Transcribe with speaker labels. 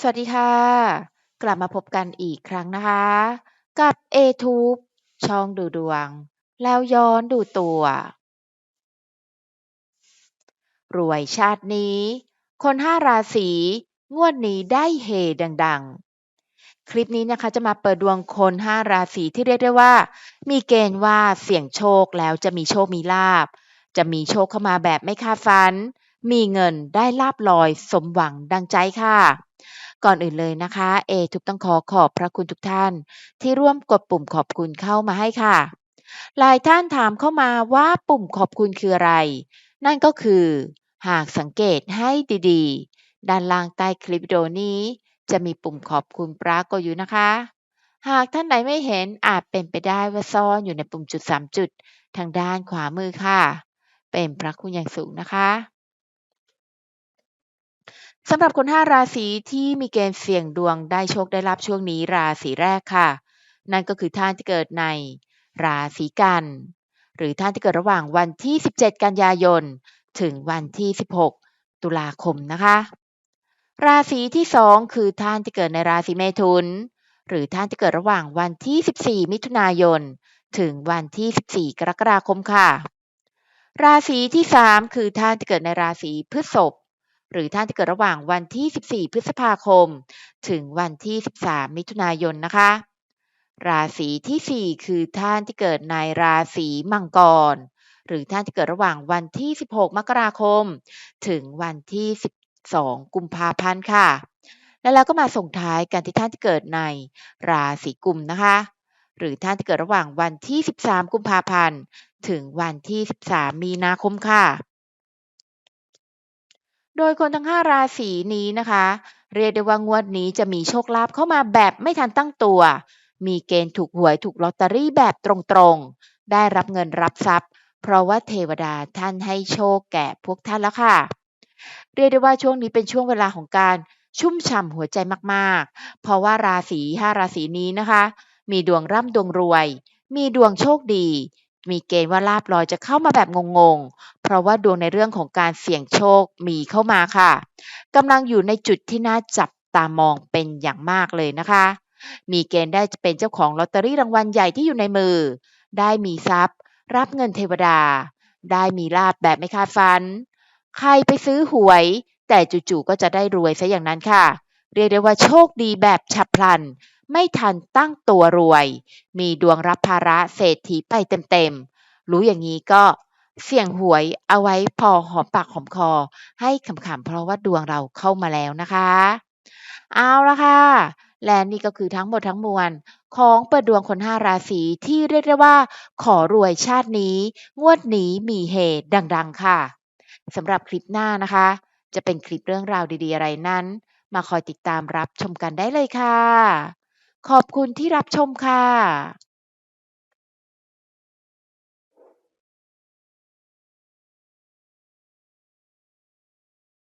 Speaker 1: สวัสดีค่ะ กลับมาพบกันอีกครั้งนะคะ กับ a t u b e ช่องดูดวง แล้วย้อนดูตัว รวยชาตินี้ คนห้าราศีงวดนี้ได้เฮดังๆ คลิปนี้นะคะจะมาเปิดดวงคนห้าราศีที่เรียกได้ว่า มีเกณฑ์ว่าเสี่ยงโชคแล้วจะมีโชคมีลาบ จะมีโชคเข้ามาแบบไม่คาดฝัน มีเงินได้ลาบลอยสมหวังดังใจค่ะ ก่อนอื่นเลยนะคะ เอทุกต้องขอขอบพระคุณทุกท่าน ที่ร่วมกดปุ่มขอบคุณเข้ามาให้ค่ะ หลายท่านถามเข้ามาว่าปุ่มขอบคุณคืออะไร นั่นก็คือ หากสังเกตให้ดีๆ ด้านล่างใต้คลิปวิดีโอนี้ จะมีปุ่มขอบคุณปรากฏอยู่นะคะหากท่านใดไม่เห็นอาจเป็นไปได้ว่าซ่อนอยู่ในปุ่มจุด 3 จุด ทางด้านขวามือค่ะ เป็นพระคุณอย่างสูงนะคะ สำหรับคน5ราศีที่มีเกณฑ์เสี่ยงดวงได้โชคได้รับช่วงนี้ราศีแรกค่ะ นั่นก็คือท่านที่เกิดในราศีกัน หรือท่านที่เกิดระหว่างวันที่ 17 กันยายน ถึงวันที่ 16 ตุลาคมนะคะ ราศีที่2คือท่านที่เกิดในราศีเมถุน หรือท่านที่เกิดระหว่างวันที่ 14 มิถุนายน ถึงวันที่ 14 กรกฎาคมค่ะ ราศีที่3คือท่านที่เกิดในราศีพฤษภ หรือท่านที่เกิดระหว่างวันที่ 14 พฤษภาคม ถึงวันที่ 13 มิถุนายนนะคะ ราศีที่ 4 คือท่านที่เกิดในราศีมังกร หรือท่านที่เกิดระหว่างวันที่ 16 มกราคม ถึงวันที่ 12 กุมภาพันธ์ค่ะ แล้วเราก็มาส่งท้ายกันที่ท่านที่เกิดในราศีกุมนะคะหรือท่านที่เกิดระหว่างวันที่ 13 กุมภาพันธ์ ถึงวันที่ 13 มีนาคมค่ะ โดยคนทั้ง 5 ราศีนี้นะคะ เรียกได้ว่างวดนี้จะมีโชคลาภเข้ามาแบบไม่ทันตั้งตัว มีเกณฑ์ถูกหวยถูกลอตเตอรี่แบบตรงๆ ได้รับเงินรับทรัพย์ เพราะว่าเทวดาท่านให้โชคแก่พวกท่านแล้วค่ะ เรียกได้ว่าช่วงนี้เป็นช่วงเวลาของการชุ่มฉ่ำหัวใจมากๆ เพราะว่าราศี5ราศีนี้นะคะ มีดวงร่ำดวงรวย มีดวงโชคดี มีเกณฑ์ว่าลาบลอยจะเข้ามาแบบงงๆ เพราะว่าดวงในเรื่องของการเสี่ยงโชคมีเข้ามาค่ะกำลังอยู่ในจุดที่น่าจับตามองเป็นอย่างมากเลยนะคะ มีเกณฑ์ได้เป็นเจ้าของลอตเตอรี่รางวัลใหญ่ที่อยู่ในมือ ได้มีทรัพย์ รับเงินเทวดา ได้มีลาบแบบไม่คาดฝัน ใครไปซื้อหวย แต่จู่ๆก็จะได้รวยซะอย่างนั้นค่ะ เรียกได้ว่าโชคดีแบบฉับพลัน ไม่ทันตั้งตัวรวย มีดวงรับภาระเศรษฐีไปเต็มๆ รู้อย่างนี้ก็เสี่ยงหวยเอาไว้พอหอมปากหอมคอ ให้ขำๆเพราะว่าดวงเราเข้ามาแล้วนะคะ เอาละค่ะ และนี่ก็คือทั้งหมดทั้งมวล ของเปิดดวงคนห้าราศีที่เรียกได้ว่า ขอรวยชาตินี้ งวดนี้มีเหตุดังๆ ค่ะสำหรับคลิปหน้านะคะ จะเป็นคลิปเรื่องราวดีๆอะไรนั้น มาคอยติดตามรับชมกันได้เลยค่ะ ขอบคุณที่รับชมค่ะ